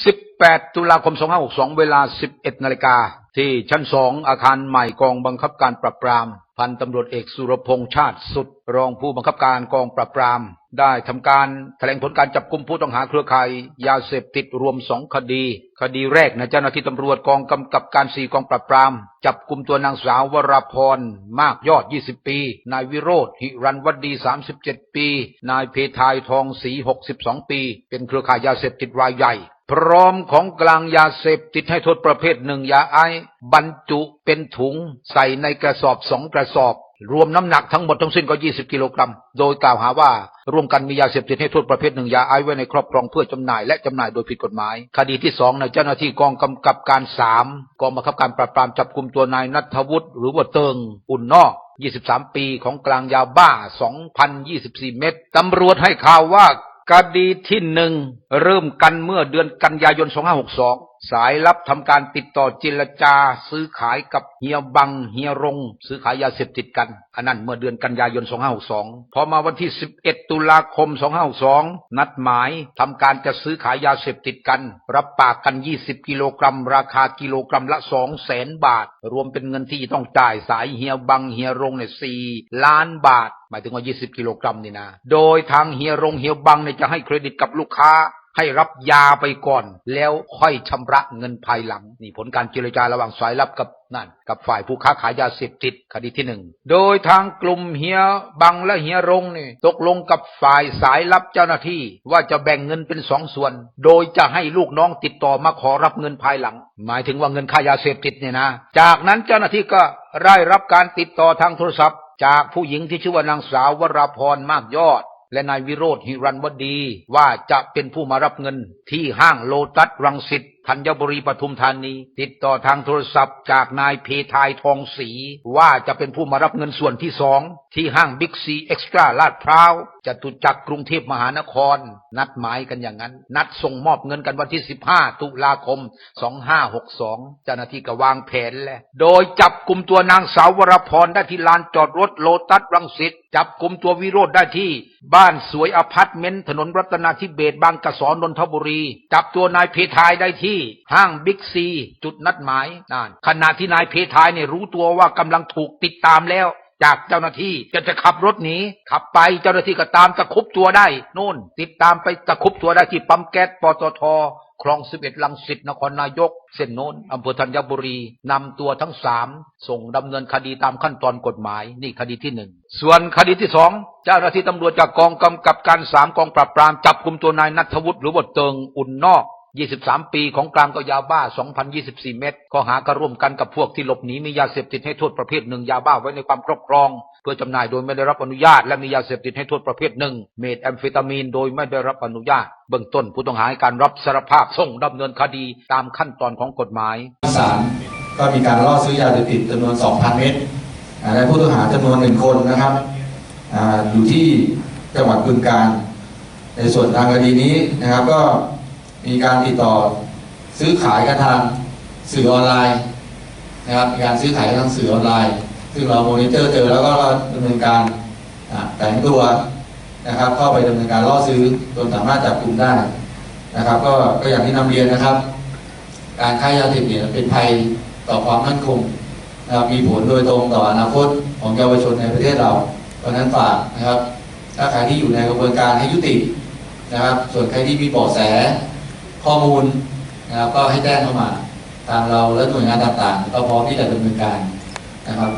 18 ตุลาคม 2562 เวลา 11 นาฬิกา ที่ชั้น 2 อาคารใหม่กองบังคับการปราบปราม พันตำรวจเอกสุรพงษ์ชาติสุด รองผู้บังคับการกองปราบปราม ได้ทำการแถลงผลการจับกุมผู้ต้องหาเครือข่าย ยาเสพติดรวม 2 คดี คดีแรกนะเจ้าหน้าที่ตำรวจกองกำกับการ 4 กองปราบปราม จับกุมตัวนางสาววราพร มากยอด 20 ปี นายวิโรธหิรันวดี 37 ปี นายเพทายทองศรี 62 ปี เป็นเครือข่ายยาเสพติดรายใหญ่ พร้อมของกลางยาเสพติดให้โทษประเภทหนึ่งยาไอบรรจุเป็นถุงใส่ในกระสอบสองกระสอบ รวมน้ำหนักทั้งหมดทั้งสิ้นก็ 20 กิโลกรัม โดยกล่าวหาว่าร่วมกันมียาเสพติดให้โทษประเภทหนึ่งยาไอไว้ในครอบครองเพื่อจำหน่ายและจำหน่ายโดยผิดกฎหมาย คดีที่สองในเจ้าหน้าที่กองกำกับการสามกองบังคับการปราบปรามจับกลุ่มตัวนายนัทวุฒิหรือว่าเติงอุ่นนอก23 ปีของกลางยาบ้า 2,024 เม็ดตำรวจให้ข่าวว่า คดีที่หนึ่งเริ่มกันเมื่อเดือนกันยายน 2562 สายลับทำการติดต่อเจรจา ซื้อขายกับเฮียบังเฮียรง ซื้อขายยาเสพติดกัน อันนั้นเมื่อเดือนกันยายน 2562 พอมาวันที่ 11 ตุลาคม 2562 นัดหมายทำการจะซื้อขายยาเสพติดกัน รับปากกัน 20 กิโลกรัม ราคากิโลกรัมละ 2 แสนบาท รวมเป็นเงินที่ต้องจ่ายสายเฮียบังเฮียรงเนี่ย4ล้านบาท หมายถึงว่า 20 กิโลกรัมนี่นะ โดยทางเฮียรงเฮียบังเนี่ยจะให้เครดิตกับลูกค้า ให้รับยาไปก่อน แล้วค่อยชำระเงินภายหลัง นี่ผลการเจรจาระหว่างสายลับกับนั่นกับฝ่ายผู้ค้าขายยาเสพติดคดีที่หนึ่งโดยทางกลุ่มเฮียบังและเฮียรงนี่ตกลงกับฝ่ายสายลับเจ้าหน้าที่ว่าจะแบ่งเงินเป็นสองส่วน โดยจะให้ลูกน้องติดต่อมาขอรับเงินภายหลัง หมายถึงว่าเงินค่ายาเสพติดเนี่ยนะ จากนั้นเจ้าหน้าที่ก็ได้รับการติดต่อทางโทรศัพท์ จากผู้หญิงที่ชื่อว่านางสาววราพรมากยอด และนายวิโรธหิรันวดีว่าจะเป็นผู้มารับเงินที่ห้างโลตัสรังสิตธัญบุรีปทุมธานี ติดต่อทางโทรศัพท์จากนายเพทายทองศรีว่าจะเป็นผู้มารับเงินส่วนที่สองที่ห้างบิ๊กซีเอ็กซ์ตร้าลาดพร้าวจตุจักรกรุงเทพมหานคร นัดหมายกันอย่างนั้น นัดส่งมอบเงินกันวันที่ 15 ตุลาคม 2562 เจ้าหน้าที่ก็วางแผนแล้ว โดยจับกลุ่มตัวนางสาววรพรได้ที่ลานจอดรถโลตัสรังสิตจับกลุ่มตัววิโรธได้ที่ บ้านสวยอพาร์ตเมนต์ถนนรัตนาธิเบศบางกะสอนนนทบุรี จับตัวนายเพทายได้ที่ห้างบิ๊กซี จุดนัดหมายนั่นขณะที่นายเพทายเนี่ยรู้ตัวว่ากำลังถูกติดตามแล้ว จากเจ้าหน้าที่จะจะขับรถหนีขับไปเจ้าหน้าที่ก็ตามตะคุบตัวได้นู่น ติดตามไปตะคุบตัวได้ที่ปั๊มแก๊สปตทคลองสิบเอ็ดลังสิตนครนายก เส้นโน้นอำเภอธัญบุรีนำตัวทั้งสามส่งดำเนินคดีตามขั้นตอนกฎหมาย นี่คดีที่หนึ่ง ส่วนคดีที่สองเจ้าหน้าที่ตำรวจจากกองกำกับการสามกองปราบปราม จับกลุ่มตัวนายนัทวุฒิหรือว่าเติงอุ่นนอก 23 ปีของกลางก็ยาบ้า 2,024 เม็ดข้อหาการร่วมกันกับพวกที่หลบหนีมียาเสพติดให้โทษประเภทหนึ่งยาบ้าไว้ในความครอบครอง เพื่อจำหน่ายโดยไม่ได้รับอนุญาต และมียาเสพติดให้โทษประเภทหนึ่งเมทแอมเฟตามีนโดยไม่ได้รับอนุญาต เบื้องต้นผู้ต้องหาให้การรับสารภาพส่งดำเนินคดีตามขั้นตอนของกฎหมายศาลก็มีการล่อซื้อยาเสพติดจำนวน 2,000 เม็ดและผู้ต้องหาจำนวนหนึ่งคนนะครับออยู่ที่จังหวัดบึงการในส่วนทางคดีนี้นะครับก็ มีการติดต่อซื้อขายกันทางสื่อออนไลน์นะครับมีการซื้อขายกันทางสื่อออนไลน์ ซึ่งเราโมนิเตอร์เจอแล้วก็ดำเนินการแต่งตัวนะครับ เข้าไปดำเนินการล่อซื้อจนสามารถจับกลุ่มได้นะครับ ก็ก็อย่างที่นำเรียนนะครับ การค้ายาเสพติดเป็นภัยต่อความมั่นคงนะครับมีผลโดยตรงต่ออนาคตของเยาวชนในประเทศเราเพราะฉะนั้นฝากนะครับ ถ้าใครที่อยู่ในกระบวนการให้ยุตินะครับ ส่วนใครที่มีเบาะแส ข้อมูลนะครับก็ให้แจ้งเข้ามา ทางเราและหน่วยงานต่างๆ ก็พร้อมที่จะดำเนินการนะครับ